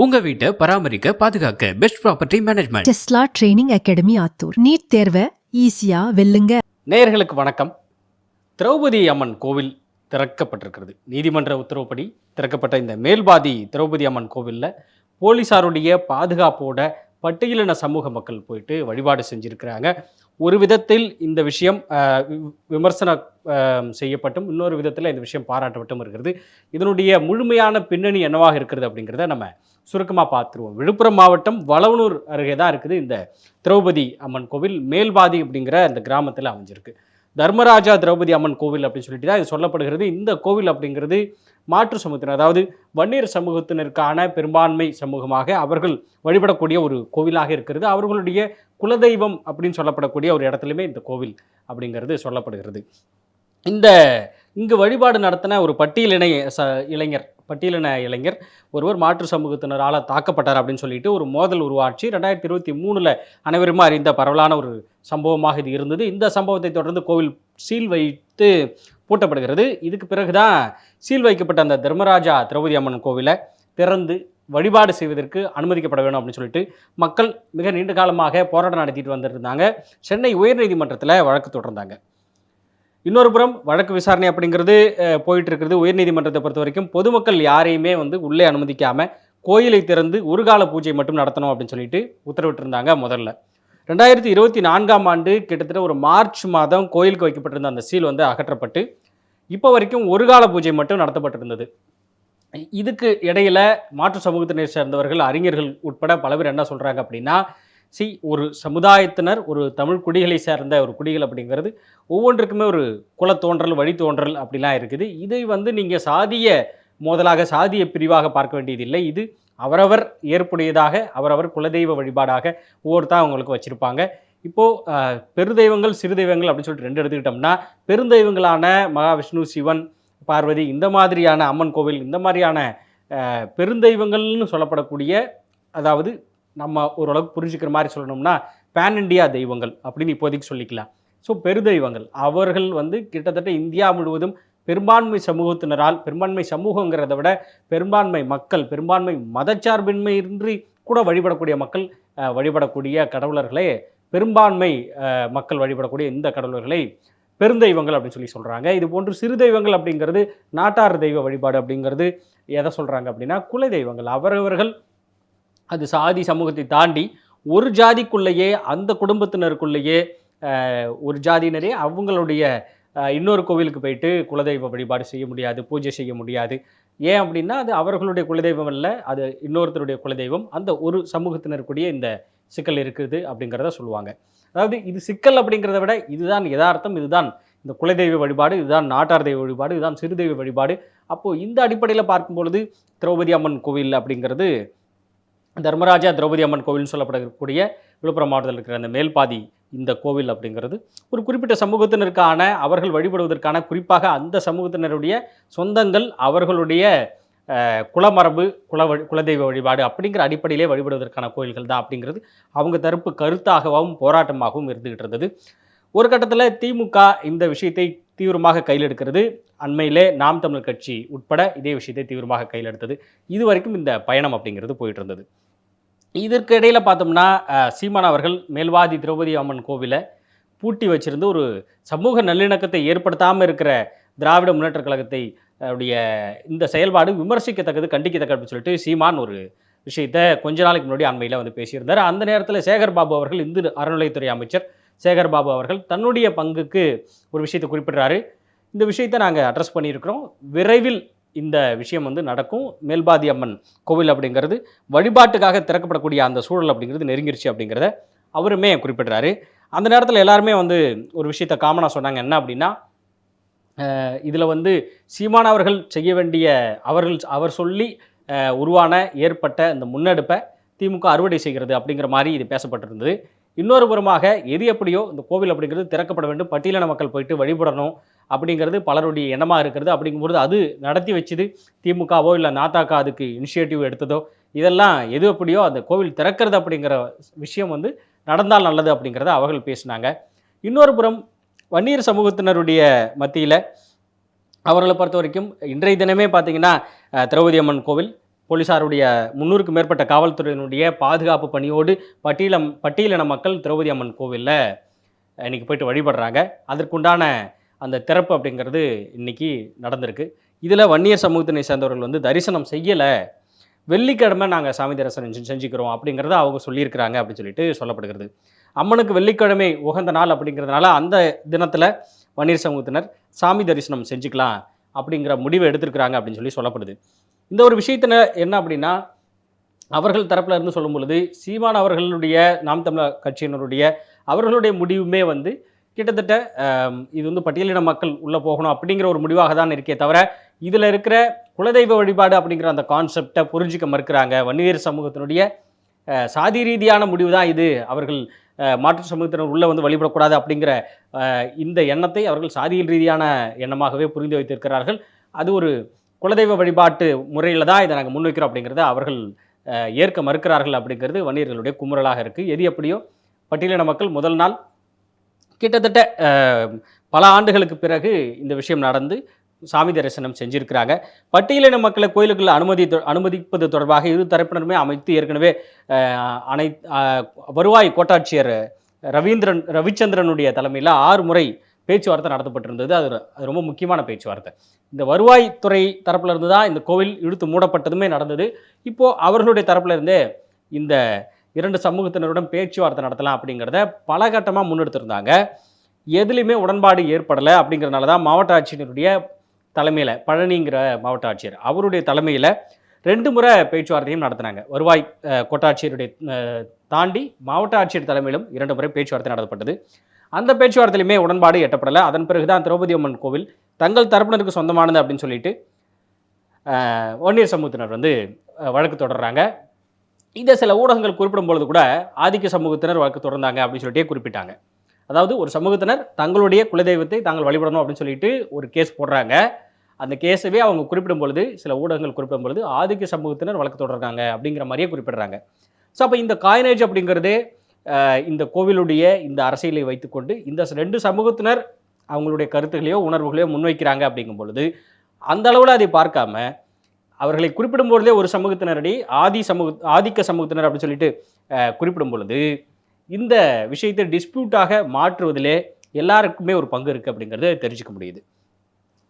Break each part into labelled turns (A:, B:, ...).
A: உங்க வீட்டை பராமரிக்க பாதுகாக்க best property management
B: Tesla training academy Attur. NEET தேர்வை ஈஸியா வெல்லுங்க.
C: நேயர்களுக்கு வணக்கம். திரௌபதி அம்மன் கோவில் திறக்கப்பட்டிருக்கிறது. நீதிமன்ற உத்தரவுப்படி திறக்கப்பட்ட இந்த மேல்பாதி திரௌபதி அம்மன் கோவிலில் போலீஸாருடைய பாதுகாப்போட பட்டியலின சமூக மக்கள் போயிட்டு வழிபாடு செஞ்சுருக்கிறாங்க. ஒரு விதத்தில் இந்த விஷயம் வி- விமர்சனம் செய்யப்பட்டும் இன்னொரு விதத்தில் இந்த விஷயம் பாராட்டப்பட்டும் இருக்கிறது. இதனுடைய முழுமையான பின்னணி என்னவாக இருக்கிறது அப்படிங்கிறத நம்ம சுருக்கமாக பார்த்துருவோம். விழுப்புரம் மாவட்டம் வளவனூர் அருகே தான் இருக்குது இந்த திரௌபதி அம்மன் கோவில். மேல்பாதி அப்படிங்கிற இந்த கிராமத்தில் அமைஞ்சிருக்கு. தர்மராஜா திரௌபதி அம்மன் கோவில் அப்படின்னு சொல்லிட்டு தான் இது சொல்லப்படுகிறது. இந்த கோவில் அப்படிங்கிறது மாற்று சமூகத்தினர் அதாவது வன்னியர் சமூகத்தினருக்கான பெரும்பான்மை சமூகமாக அவர்கள் வழிபடக்கூடிய ஒரு கோவிலாக இருக்கிறது. அவர்களுடைய குலதெய்வம் அப்படின்னு சொல்லப்படக்கூடிய ஒரு இடத்துலையுமே இந்த கோவில் அப்படிங்கிறது சொல்லப்படுகிறது. இந்த இங்கு வழிபாடு நடத்தின ஒரு பட்டியலினை ச இளைஞர் பட்டியலின இளைஞர் ஒருவர் மாற்று சமூகத்தினரால் தாக்கப்பட்டார் அப்படின்னு சொல்லிட்டு ஒரு மோதல் உருவாச்சு. ரெண்டாயிரத்தி இருபத்தி மூணில் அனைவருமே அறிந்த பரவலான ஒரு சம்பவமாக இது இருந்தது. இந்த சம்பவத்தை தொடர்ந்து கோவில் சீல் வைத்து பூட்டப்படுகிறது. இதுக்கு பிறகுதான் சீல் வைக்கப்பட்ட அந்த தர்மராஜா திரௌபதி அம்மன் கோவிலை திறந்து வழிபாடு செய்வதற்கு அனுமதிக்கப்பட வேணும் அப்படின்னு சொல்லிட்டு மக்கள் மிக நீண்ட காலமாக போராட்டம் நடத்திட்டு வந்துருந்தாங்க. சென்னை உயர்நீதிமன்றத்தில் வழக்கு தொடர்ந்தாங்க. இன்னொரு புறம் வழக்கு விசாரணை அப்படிங்கிறது போயிட்டு இருக்கிறது உயர்நீதிமன்றத்தை பொறுத்த வரைக்கும் பொதுமக்கள் யாரையுமே வந்து உள்ளே அனுமதிக்காம கோயிலை திறந்து ஒரு கால பூஜை மட்டும் நடத்தணும் அப்படின்னு சொல்லிட்டு உத்தரவிட்டிருந்தாங்க முதல்ல. ரெண்டாயிரத்தி இருபத்தி நான்காம் ஆண்டு கிட்டத்தட்ட ஒரு மார்ச் மாதம் கோயிலுக்கு வைக்கப்பட்டிருந்த அந்த சீல் வந்து அகற்றப்பட்டு இப்போ வரைக்கும் ஒரு கால பூஜை மட்டும் நடத்தப்பட்டிருந்தது. இதுக்கு இடையில மாற்று சமூகத்தினை சேர்ந்தவர்கள் அறிஞர்கள் உட்பட பல பேர் என்ன சொல்கிறாங்க அப்படின்னா சி ஒரு சமுதாயத்தினர் ஒரு தமிழ் குடிகளை சேர்ந்த ஒரு குடிகள் அப்படிங்கிறது ஒவ்வொன்றுக்குமே ஒரு குலத்தோன்றல் வழித்தோன்றல் அப்படிலாம் இருக்குது. இதை வந்து நீங்கள் சாதிய மோதலாக சாதிய பிரிவாக பார்க்க வேண்டியதில்லை. இது அவரவர் ஏற்புடையதாக அவரவர் குலதெய்வ வழிபாடாக ஒவ்வொருத்தான் அவங்களுக்கு வச்சுருப்பாங்க. இப்போது பெருதெய்வங்கள் சிறு தெய்வங்கள் அப்படின்னு சொல்லிட்டு ரெண்டு எடுத்துக்கிட்டோம்னா பெருந்தெய்வங்களான மகாவிஷ்ணு சிவன் பார்வதி இந்த மாதிரியான அம்மன் கோவில் இந்த மாதிரியான பெருந்தெய்வங்கள்னு சொல்லப்படக்கூடிய அதாவது நம்ம ஓரளவுக்கு புரிஞ்சுக்கிற மாதிரி சொல்லணும்னா பேன் இண்டியா தெய்வங்கள் அப்படின்னு இப்போதைக்கு சொல்லிக்கலாம். ஸோ பெருதெய்வங்கள் அவர்கள் வந்து கிட்டத்தட்ட இந்தியா முழுவதும் பெரும்பான்மை சமூகத்தினரால் பெரும்பான்மை சமூகங்கிறத விட பெரும்பான்மை மக்கள் பெரும்பான்மை மதச்சார்பின்மையின்றி கூட வழிபடக்கூடிய மக்கள் வழிபடக்கூடிய கடவுளர்களே பெரும்பான்மை மக்கள் வழிபடக்கூடிய இந்த கடவுளர்களை பெருந்தெய்வங்கள் அப்படின்னு சொல்லி சொல்கிறாங்க இது போன்று சிறு தெய்வங்கள் அப்படிங்கிறது நாட்டார் தெய்வ வழிபாடு அப்படிங்கிறது எதை சொல்கிறாங்க அப்படின்னா குல தெய்வங்கள். அவரவர்கள் அது சாதி சமூகத்தை தாண்டி ஒரு ஜாதிக்குள்ளேயே அந்த குடும்பத்தினருக்குள்ளேயே ஒரு ஜாதியினரே அவங்களுடைய இன்னொரு கோவிலுக்கு போயிட்டு குலதெய்வ வழிபாடு செய்ய முடியாது பூஜை செய்ய முடியாது. ஏன் அப்படின்னா அது அவர்களுடைய குலதெய்வம் அல்ல அது இன்னொருத்தருடைய குலதெய்வம். அந்த ஒரு சமூகத்தினருக்குடைய இந்த சிக்கல் இருக்குது அப்படிங்கிறத சொல்லுவாங்க. அதாவது இது சிக்கல் அப்படிங்கிறத விட இதுதான் யதார்த்தம் இதுதான் இந்த குலதெய்வ வழிபாடு இதுதான் நாட்டார் தெய்வ வழிபாடு இதுதான் சிறுதெய்வ வழிபாடு. அப்போது இந்த அடிப்படையில் பார்க்கும் பொழுது திரௌபதி அம்மன் கோவில் அப்படிங்கிறது தர்மராஜா திரௌபதி அம்மன் கோவில்னு சொல்லப்படக்கூடிய விழுப்புரம் மாவட்டத்தில் இருக்கிற அந்த மேல்பாதி இந்த கோவில் அப்படிங்கிறது. ஒரு குறிப்பிட்ட சமூகத்தினருக்கான அவர்கள் வழிபடுவதற்கான குறிப்பாக அந்த சமூகத்தினருடைய சொந்தங்கள் அவர்களுடைய குலமரபு குல வழி குலதெய்வ வழிபாடு அப்படிங்கிற அடிப்படையிலே வழிபடுவதற்கான கோயில்கள் தான் அப்படிங்கிறது. அவங்க தரப்பு கருத்தாகவும் போராட்டமாகவும் இருந்துகிட்டு இருந்தது. ஒரு கட்டத்தில் திமுக இந்த விஷயத்தை தீவிரமாக கையில் எடுக்கிறது. அண்மையிலே நாம் தமிழர் கட்சி உட்பட இதே விஷயத்தை தீவிரமாக கையில் எடுத்தது. இது வரைக்கும் இந்த பயணம் அப்படிங்கிறது போயிட்டு இருந்தது. இதற்கு இடையில் பார்த்தோம்னா சீமான் அவர்கள் மேல்வாதி திரௌபதி அம்மன் கோவிலை பூட்டி வச்சிருந்து ஒரு சமூக நல்லிணக்கத்தை ஏற்படுத்தாமல் இருக்கிற திராவிட முன்னேற்ற கழகத்தை அஹ், உடைய இந்த செயல்பாடு விமர்சிக்கத்தக்கது கண்டிக்கத்தக்கது சொல்லிட்டு சீமான் ஒரு விஷயத்த கொஞ்ச நாளைக்கு முன்னாடி அண்மையில் வந்து பேசியிருந்தார். அந்த நேரத்தில் சேகர் பாபு அவர்கள் இந்து அறநிலைத்துறை அமைச்சர் சேகர் பாபு அவர்கள் தன்னுடைய பங்குக்கு ஒரு விஷயத்தை குறிப்பிடுறாரு. இந்த விஷயத்தை நாங்கள் அட்ரஸ் பண்ணியிருக்கிறோம். விரைவில் இந்த விஷயம் வந்து நடக்கும். மேல்பாதி அம்மன் கோவில் அப்படிங்கிறது வழிபாட்டுக்காக திறக்கப்படக்கூடிய அந்த சூழல் அப்படிங்கிறது நெருங்கிருச்சு அப்படிங்கிறத அவருமே குறிப்பிடுறாரு. அந்த நேரத்தில் எல்லாருமே வந்து ஒரு விஷயத்தை காமனாக சொன்னாங்க. என்ன அப்படின்னா இதில் வந்து சீமான் அவர்கள் செய்ய வேண்டிய அவர்கள் அவர் சொல்லி உருவான ஏற்பட்ட இந்த முன்னெடுப்பை திமுக அறுவடை செய்கிறது அப்படிங்கிற மாதிரி இது பேசப்பட்டிருந்தது. இன்னொரு புறமாக எது எப்படியோ இந்த கோவில் அப்படிங்கிறது திறக்கப்பட வேண்டும். பட்டியலின மக்கள் போயிட்டு வழிபடணும். அப்படிங்கிறது பலருடைய எண்ணமாக இருக்கிறது. அப்படிங்கும்போது அது நடத்தி வச்சுது திமுகவோ இல்லை நாத்தாக்கா அதுக்கு இனிஷியேட்டிவ் எடுத்ததோ இதெல்லாம் எது எப்படியோ அந்த கோவில் திறக்கிறது அப்படிங்கிற விஷயம் வந்து நடந்தால் நல்லது அப்படிங்கிறத அவர்கள் பேசினாங்க. இன்னொரு புறம் வன்னியர் சமூகத்தினருடைய மத்தியில் அவர்களை பொறுத்த வரைக்கும் இன்றைய தினமே பார்த்தீங்கன்னா திரௌபதி அம்மன் கோவில் போலீசாருடைய முன்னூறுக்கு மேற்பட்ட காவல்துறையினுடைய பாதுகாப்பு பணியோடு பட்டியலம் பட்டியலின மக்கள் திரௌபதி அம்மன் கோவிலில் இன்னைக்கு போயிட்டு வழிபடுறாங்க. அதற்குண்டான அந்த திறப்பு அப்படிங்கிறது இன்னைக்கு நடந்திருக்கு. இதில் வன்னியர் சமூகத்தினை சேர்ந்தவர்கள் வந்து தரிசனம் செய்யலை. வெள்ளிக்கிழமை நாங்கள் சாமி தரிசனம் செஞ்சுக்கிறோம் அப்படிங்கிறத அவங்க சொல்லியிருக்கிறாங்க அப்படின்னு சொல்லிட்டு சொல்லப்படுகிறது. அம்மனுக்கு வெள்ளிக்கிழமை உகந்த நாள் அப்படிங்கிறதுனால அந்த தினத்தில் வன்னியர் சமூகத்தினர் சாமி தரிசனம் செஞ்சுக்கலாம் அப்படிங்கிற முடிவை எடுத்திருக்கிறாங்க அப்படின்னு சொல்லி சொல்லப்படுது. இந்த ஒரு விஷயத்தில் என்ன அப்படின்னா அவர்கள் தரப்பில் இருந்து சொல்லும் பொழுது சீமான் அவர்களுடைய நாம் தமிழர் கட்சியினருடைய அவர்களுடைய முடிவுமே வந்து கிட்டத்தட்ட இது வந்து பட்டியலின மக்கள் உள்ளே போகணும் அப்படிங்கிற ஒரு முடிவாக தான் இருக்கே தவிர இதில் இருக்கிற குலதெய்வ வழிபாடு அப்படிங்கிற அந்த கான்செப்டை புரிஞ்சிக்க மறுக்கிறாங்க. வன்னியர் சமூகத்தினுடைய சாதி ரீதியான முடிவு தான் இது. அவர்கள் மாற்று சமூகத்தினர் உள்ளே வந்து வழிபடக்கூடாது அப்படிங்கிற இந்த எண்ணத்தை அவர்கள் சாதியில் ரீதியான எண்ணமாகவே புரிந்து வைத்திருக்கிறார்கள். அது ஒரு குலதெய்வ வழிபாட்டு முறையில் தான் இதை நாங்கள் முன்வைக்கிறோம் அப்படிங்கிறத அவர்கள் ஏற்க மறுக்கிறார்கள் அப்படிங்கிறது வன்னியர்களுடைய குமுறலாக இருக்குது எது எப்படியோ பட்டியலின மக்கள் முதல் நாள் கிட்டத்தட்ட பல ஆண்டுகளுக்கு பிறகு இந்த விஷயம் நடந்து சாமி தரிசனம் செஞ்சிருக்கிறாங்க. பட்டியலின மக்களை கோயிலுக்குள்ள அனுமதி அனுமதிப்பது தொடர்பாக இரு தரப்பினருமே அமைத்து ஏற்கனவே அனை வருவாய் கோட்டாட்சியர் ரவீந்திரன் ரவிச்சந்திரனுடைய தலைமையில் ஆறு முறை பேச்சுவார்த்தை நடத்தப்பட்டிருந்தது. அது அது ரொம்ப முக்கியமான பேச்சுவார்த்தை. இந்த வருவாய்த்துறை தரப்பில் இருந்து தான் இந்த கோவில் இழுத்து மூடப்பட்டதுமே நடந்தது. இப்போது அவர்களுடைய தரப்புல இருந்தே இந்த இரண்டு சமூகத்தினருடன் பேச்சுவார்த்தை நடத்தலாம் அப்படிங்கிறத பல கட்டமாக முன்னெடுத்திருந்தாங்க. எதுலேயுமே உடன்பாடு ஏற்படலை அப்படிங்கிறனால தான் மாவட்ட ஆட்சியினருடைய தலைமையில் பழனிங்கிற மாவட்ட ஆட்சியர் அவருடைய தலைமையில் ரெண்டு முறை பேச்சுவார்த்தையும் நடத்தினாங்க. வருவாய் கொட்டாட்சியருடைய கோட்டாட்சியருடைய தாண்டி மாவட்ட ஆட்சியர் தலைமையிலும் இரண்டு முறை பேச்சுவார்த்தை நடத்தப்பட்டது. அந்த பேச்சுவார்த்தையிலுமே உடன்பாடு எட்டப்படலை. அதன் பிறகு தான் திரௌபதி அம்மன் கோவில் தங்கள் தரப்பினருக்கு சொந்தமானது அப்படின்னு சொல்லிட்டு ஒன்னியர் வன்னியர் சமூகத்தினர் வந்து வழக்கு தொடர்றாங்க. இதை சில ஊடகங்கள் குறிப்பிடும் பொழுது கூட ஆதிக்க சமூகத்தினர் வழக்கு தொடர்ந்தாங்க அப்படின்னு சொல்லிட்டே குறிப்பிட்டாங்க. அதாவது ஒரு சமூகத்தினர் தங்களுடைய குலதெய்வத்தை தாங்கள் வழிபடணும் அப்படின்னு சொல்லிட்டு ஒரு கேஸ் போடுறாங்க. அந்த கேஸவே அவங்க குறிப்பிடும் பொழுது சில ஊடகங்கள் குறிப்பிடும் பொழுது ஆதிக்க சமூகத்தினர் வழக்கு தொடர்றாங்க அப்படிங்கிற மாதிரியே குறிப்பிடுறாங்க. ஸோ அப்போ இந்த காயினேஜ் அப்படிங்கிறது இந்த கோவிலுடைய இந்த அரசியலை வைத்துக்கொண்டு இந்த ரெண்டு சமூகத்தினர் அவங்களுடைய கருத்துகளையோ உணர்வுகளையோ முன்வைக்கிறாங்க அப்படிங்கும் பொழுது அந்த அளவில் அதை பார்க்காம அவர்களை குறிப்பிடும் பொழுதே ஒரு சமூகத்தினரடி ஆதி சமூக ஆதிக்க சமூகத்தினர் அப்படின்னு சொல்லிட்டு குறிப்பிடும் பொழுது இந்த விஷயத்தை டிஸ்பியூட்டாக மாற்றுவதிலே எல்லாருக்குமே ஒரு பங்கு இருக்குது அப்படிங்கிறத தெரிஞ்சுக்க முடியுது.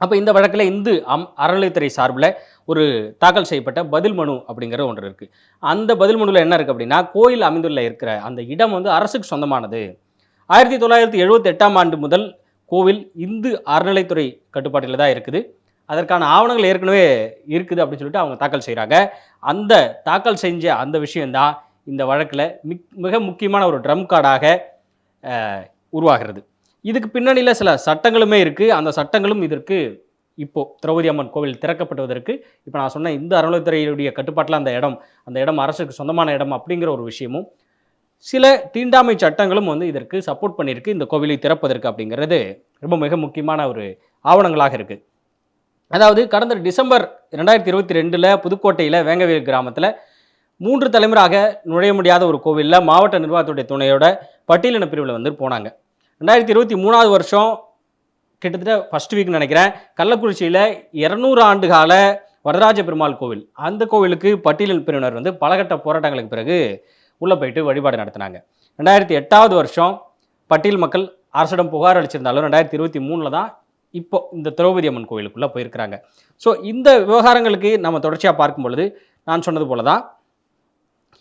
C: அப்போ இந்த வழக்கில் இந்து அம் அறநிலைத்துறை சார்பில் ஒரு தாக்கல் செய்யப்பட்ட பதில் மனு அப்படிங்கிற ஒன்று இருக்குது அந்த பதில் மனுவில் என்ன இருக்குது அப்படின்னா கோயில் அமைந்துள்ள இருக்கிற அந்த இடம் வந்து அரசுக்கு சொந்தமானது. ஆயிரத்தி தொள்ளாயிரத்தி எழுபத்தி எட்டாம் ஆண்டு முதல் கோவில் இந்து அறநிலைத்துறை கட்டுப்பாட்டில் தான் இருக்குது. அதற்கான ஆவணங்கள் ஏற்கனவே இருக்குது அப்படின்னு சொல்லிட்டு அவங்க தாக்கல் செய்கிறாங்க அந்த தாக்கல் செஞ்ச அந்த விஷயந்தான் இந்த வழக்கில் மிக் மிக முக்கியமான ஒரு ட்ரம் கார்டாக உருவாகிறது. இதுக்கு பின்னணியில் சில சட்டங்களுமே இருக்குது அந்த சட்டங்களும் இதற்கு இப்போது திரௌபதி அம்மன் கோவில் திறக்கப்படுவதற்கு இப்போ நான் சொன்ன இந்த அறநிலைத்துறையுடைய கட்டுப்பாட்டில் அந்த இடம் அந்த இடம் அரசுக்கு சொந்தமான இடம் அப்படிங்கிற ஒரு விஷயமும் சில தீண்டாமை சட்டங்களும் வந்து இதற்கு சப்போர்ட் பண்ணியிருக்கு. இந்த கோவிலை திறப்பதற்கு அப்படிங்கிறது ரொம்ப மிக முக்கியமான ஒரு ஆவணங்களாக இருக்குது அதாவது கடந்த டிசம்பர் ரெண்டாயிரத்தி இருபத்தி ரெண்டில் புதுக்கோட்டையில் வேங்கவேல் கிராமத்தில் மூன்று தலைமுறையாக நுழைய முடியாத ஒரு கோவிலில் மாவட்ட நிர்வாகத்துடைய துணையோட பட்டியலின பிரிவில் வந்து போனாங்க. ரெண்டாயிரத்தி இருபத்தி மூணாவது வருஷம் கிட்டத்தட்ட ஃபஸ்ட் வீக் நினைக்கிறேன். கள்ளக்குறிச்சியில் இரநூறு ஆண்டு கால வரதராஜ பெருமாள் கோவில். அந்த கோவிலுக்கு பட்டியலின் பிரிவினர் வந்து பலகட்ட போராட்டங்களுக்கு பிறகு உள்ளே போயிட்டு வழிபாடு நடத்தினாங்க. ரெண்டாயிரத்தி எட்டாவது வருஷம் பட்டியல் மக்கள் அரசிடம் புகார் அளிச்சிருந்தாலும் ரெண்டாயிரத்தி இருபத்தி மூணில் தான் இப்போ இந்த திரௌபதி அம்மன் கோவிலுக்குள்ளே போயிருக்கிறாங்க. ஸோ இந்த விவகாரங்களுக்கு நம்ம தொடர்ச்சியாக பார்க்கும் பொழுது நான் சொன்னது போல தான்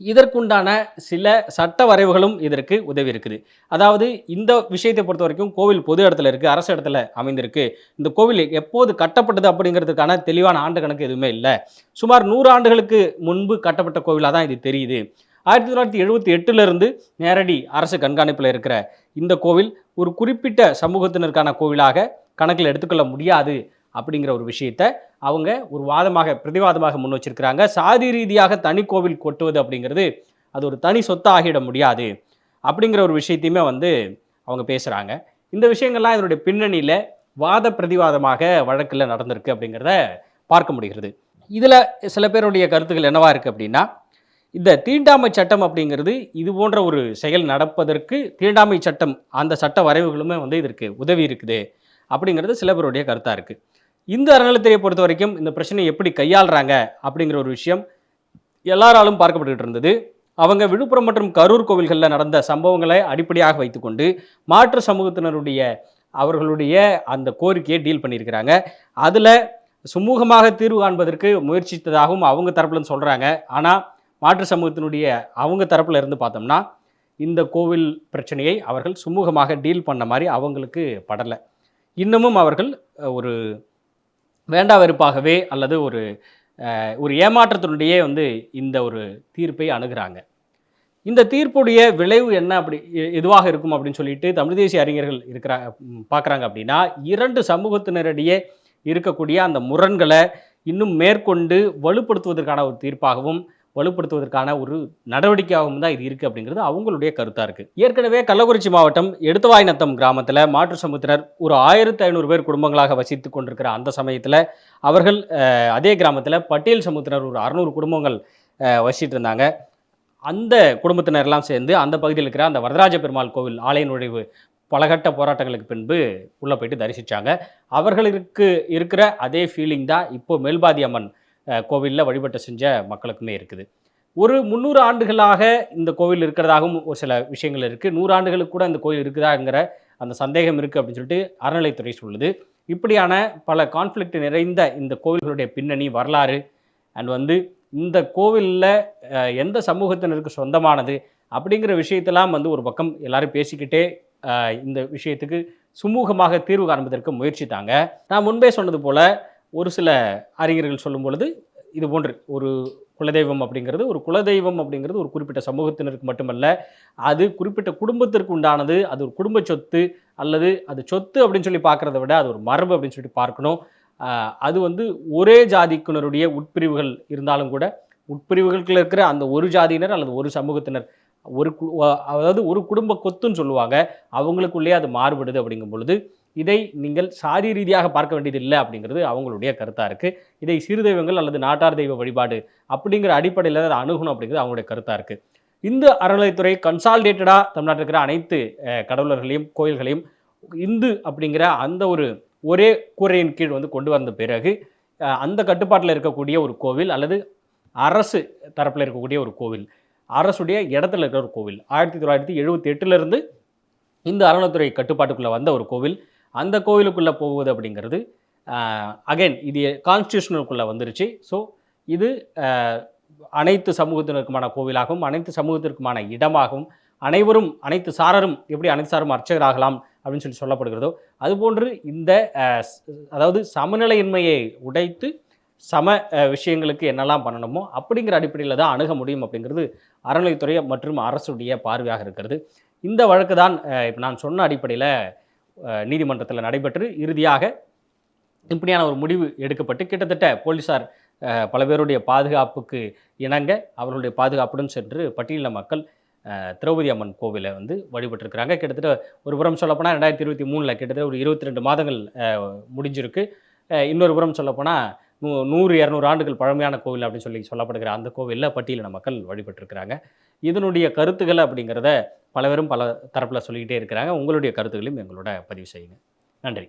C: இதற்குண்டான சில சட்ட வரைவுகளும் இதற்கு உதவி இருக்குது. அதாவது இந்த விஷயத்தை பொறுத்த வரைக்கும் கோவில் பொது இடத்துல இருக்குது அரசு இடத்துல அமைந்திருக்கு. இந்த கோவில் எப்போது கட்டப்பட்டது அப்படிங்கிறதுக்கான தெளிவான ஆண்டு கணக்கு எதுவுமே இல்லை. சுமார் நூறு ஆண்டுகளுக்கு முன்பு கட்டப்பட்ட கோவிலாக தான் இது தெரியுது. ஆயிரத்தி தொள்ளாயிரத்தி எழுபத்தி எட்டுலேருந்து நேரடி அரசு கண்காணிப்பில் இருக்கிற இந்த கோவில் ஒரு குறிப்பிட்ட சமூகத்தினருக்கான கோவிலாக கணக்கில் எடுத்துக்கொள்ள முடியாது அப்படிங்கிற ஒரு விஷயத்தை அவங்க ஒரு வாதமாக பிரதிவாதமாக முன் வச்சிருக்கிறாங்க. சாதி ரீதியாக தனி கோவில் கொட்டுவது அப்படிங்கிறது அது ஒரு தனி சொத்து ஆகிட முடியாது அப்படிங்கிற ஒரு விஷயத்தையுமே வந்து அவங்க பேசுகிறாங்க இந்த விஷயங்கள்லாம் இதனுடைய பின்னணியில் வாத பிரதிவாதமாக வழக்கில் நடந்திருக்கு அப்படிங்கிறத பார்க்க முடிகிறது. இதில் சில பேருடைய கருத்துக்கள் என்னவா இருக்குது அப்படின்னா இந்த தீண்டாமை சட்டம் அப்படிங்கிறது இது போன்ற ஒரு செயல் நடப்பதற்கு தீண்டாமை சட்டம் அந்த சட்ட வரைவுகளுமே வந்து இதற்கு உதவி இருக்குது. அப்படிங்கிறது சில பேருடைய கருத்தாக இருக்குது இந்த அறநிலையத்துறையை பொறுத்த வரைக்கும் இந்த பிரச்சனையை எப்படி கையாளுறாங்க அப்படிங்கிற ஒரு விஷயம் எல்லாராலும் பார்க்கப்பட்டுக்கிட்டு இருந்தது. அவங்க விழுப்புரம் மற்றும் கரூர் கோவில்களில் நடந்த சம்பவங்களை அடிப்படையாக வைத்துக்கொண்டு மாற்று சமூகத்தினருடைய அவர்களுடைய அந்த கோரிக்கையை டீல் பண்ணியிருக்கிறாங்க. அதில் சுமூகமாக தீர்வு காண்பதற்கு முயற்சித்ததாகவும் அவங்க தரப்புலன்னு சொல்கிறாங்க ஆனால் மாற்று சமூகத்தினுடைய அவங்க தரப்பில் இருந்து பார்த்தோம்னா இந்த கோவில் பிரச்சனையை அவர்கள் சுமூகமாக டீல் பண்ண மாதிரி அவங்களுக்கு படலை. இன்னமும் அவர்கள் ஒரு வேண்டா வெறுப்பாகவே அல்லது ஒரு ஒரு ஏமாற்றத்தினுடைய வந்து இந்த ஒரு தீர்ப்பை அணுகிறாங்க. இந்த தீர்ப்புடைய விளைவு என்ன அப்படி எ- எதுவாக இருக்கும் அப்படின்னு சொல்லிட்டு தமிழ் தேசிய அறிஞர்கள் இருக்கிறா பார்க்குறாங்க அப்படின்னா இரண்டு சமூகத்தினரிடையே இருக்கக்கூடிய அந்த முரண்களை இன்னும் மேற்கொண்டு வலுப்படுத்துவதற்கான ஒரு தீர்ப்பாகவும் வலுப்படுத்துவதற்கான ஒரு நடவடிக்கையாகவும் தான் இது இருக்குது அப்படிங்கிறது அவங்களுடைய கருத்தாக இருக்குது ஏற்கனவே கள்ளக்குறிச்சி மாவட்டம் எடுத்தவாய்நத்தம் கிராமத்தில் மாற்று சமூகத்தினர் ஒரு ஆயிரத்தி ஐநூறு பேர் குடும்பங்களாக வசித்து கொண்டிருக்கிற அந்த சமயத்தில் அவர்கள் அதே கிராமத்தில் பட்டியல் சமூகத்தினர் ஒரு அறநூறு குடும்பங்கள் வசிட்டு இருந்தாங்க. அந்த குடும்பத்தினர்லாம் சேர்ந்து அந்த பகுதியில் இருக்கிற அந்த வரதராஜ பெருமாள் கோவில் ஆலய நுழைவு பலகட்ட போராட்டங்களுக்கு பின்பு உள்ளே போயிட்டு தரிசித்தாங்க அவர்களுக்கு இருக்கிற அதே ஃபீலிங் தான் இப்போ மேல்பாதி அம்மன் கோவிலில் வழிபட்ட செஞ்ச மக்களுக்குமே இருக்குது. ஒரு முந்நூறு ஆண்டுகளாக இந்த கோவில் இருக்கிறதாகவும் ஒரு சில விஷயங்கள் இருக்குது நூறு ஆண்டுகளுக்கு கூட இந்த கோவில் இருக்குதாங்கிற அந்த சந்தேகம் இருக்குது அப்படின்னு சொல்லிட்டு அறநிலைத்துறை சொல்லுது. இப்படியான பல கான்ஃப்ளிக்ட் நிறைந்த இந்த கோவில்களுடைய பின்னணி வரலாறு அண்ட் வந்து இந்த கோவிலில் எந்த சமூகத்தினருக்கு சொந்தமானது அப்படிங்கிற விஷயத்தெல்லாம் வந்து ஒரு பக்கம் எல்லாரும் பேசிக்கிட்டே இந்த விஷயத்துக்கு சுமூகமாக தீர்வு காண்பதற்கு முயற்சித்தாங்க. நான் முன்பே சொன்னது போல் ஒரு சில அறிஞர்கள் சொல்லும் பொழுது இது போன்று ஒரு குலதெய்வம் அப்படிங்கிறது ஒரு குலதெய்வம் அப்படிங்கிறது ஒரு குறிப்பிட்ட சமூகத்தினருக்கு மட்டுமல்ல அது குறிப்பிட்ட குடும்பத்திற்கு உண்டானது அது ஒரு குடும்ப சொத்து அல்லது அது சொத்து அப்படின்னு சொல்லி பார்க்குறத விட அது ஒரு மரபு அப்படின்னு சொல்லி பார்க்கணும். அது வந்து ஒரே ஜாதிக்குனருடைய உட்பிரிவுகள் இருந்தாலும் கூட உட்பிரிவுகளுக்குள்ள இருக்கிற அந்த ஒரு ஜாதியினர் அல்லது ஒரு சமூகத்தினர் ஒரு அதாவது ஒரு குடும்ப கொத்துன்னு சொல்லுவாங்க அவங்களுக்குள்ளேயே அது மாறுபடுது அப்படிங்கும் பொழுது இதை நீங்கள் சாதி ரீதியாக பார்க்க வேண்டியது இல்லை அப்படிங்கிறது அவங்களுடைய கருத்தாக இருக்குது இதை சிறு தெய்வங்கள் அல்லது நாட்டார் தெய்வ வழிபாடு அப்படிங்கிற அடிப்படையில் அதை அணுகணும் அப்படிங்கிறது அவங்களுடைய கருத்தாக இருக்குது இந்து அறநிலைத்துறை கன்சால்டேட்டடாக தமிழ்நாட்டில் இருக்கிற அனைத்து கடவுளர்களையும் கோயில்களையும் இந்து அப்படிங்கிற அந்த ஒரு ஒரே கூரையின் கீழ் வந்து கொண்டு வந்த பிறகு அந்த கட்டுப்பாட்டில் இருக்கக்கூடிய ஒரு கோவில் அல்லது அரசு தரப்பில் இருக்கக்கூடிய ஒரு கோவில் அரசுடைய இடத்துல இருக்கிற ஒரு கோவில். ஆயிரத்தி தொள்ளாயிரத்தி எழுபத்தி எட்டுலேருந்து இந்த அறநிலைத்துறை கட்டுப்பாட்டுக்குள்ளே வந்த ஒரு கோவில். அந்த கோவிலுக்குள்ளே போகுது அப்படிங்கிறது அகைன் இது கான்ஸ்டியூஷனுக்குள்ளே வந்துருச்சு. ஸோ இது அனைத்து சமூகத்தினருக்குமான கோவிலாகவும் அனைத்து சமூகத்திற்குமான இடமாகவும் அனைவரும் அனைத்து சாரரும் எப்படி அனைத்து சாரும் அர்ச்சகராகலாம் அப்படின்னு சொல்லி சொல்லப்படுகிறதோ அதுபோன்று இந்த அதாவது சமநிலையின்மையை உடைத்து சம விஷயங்களுக்கு என்னெல்லாம் பண்ணணுமோ அப்படிங்கிற அடிப்படையில் தான் அணுக முடியும் அப்படிங்கிறது அறநிலைத்துறை மற்றும் அரசுடைய பார்வையாக இருக்கிறது. இந்த வழக்கு தான் இப்போ நான் சொன்ன அடிப்படையில் நீதிமன்றத்தில் நடைபெற்று இறுதியாக இப்படியான ஒரு முடிவு எடுக்கப்பட்டு கிட்டத்தட்ட போலீசார் பல பேருடைய பாதுகாப்புக்கு இணங்க அவர்களுடைய பாதுகாப்புடன் சென்று பட்டியலின மக்கள் திரௌபதி அம்மன் கோவிலை வந்து வழிபட்டிருக்கிறாங்க. கிட்டத்தட்ட ஒரு புறம் சொல்லப்போனால் ரெண்டாயிரத்தி இருபத்தி மூணில் கிட்டத்தட்ட ஒரு இருபத்தி ரெண்டு மாதங்கள் முடிஞ்சிருக்கு. இன்னொரு புறம் சொல்லப்போனால் நூ நூறு இரநூறு ஆண்டுகள் பழமையான கோவில் அப்படின்னு சொல்லி சொல்லப்படுகிற அந்த கோவிலில் பட்டியலின மக்கள் வழிபட்டிருக்கிறாங்க. இதனுடைய கருத்துக்கள் அப்படிங்கிறத பலவரும் பல தரப்பில் சொல்லிக்கிட்டே இருக்கிறாங்க. உங்களுடைய கருத்துக்களையும் எங்களோட பதிவு செய்யுங்க. நன்றி.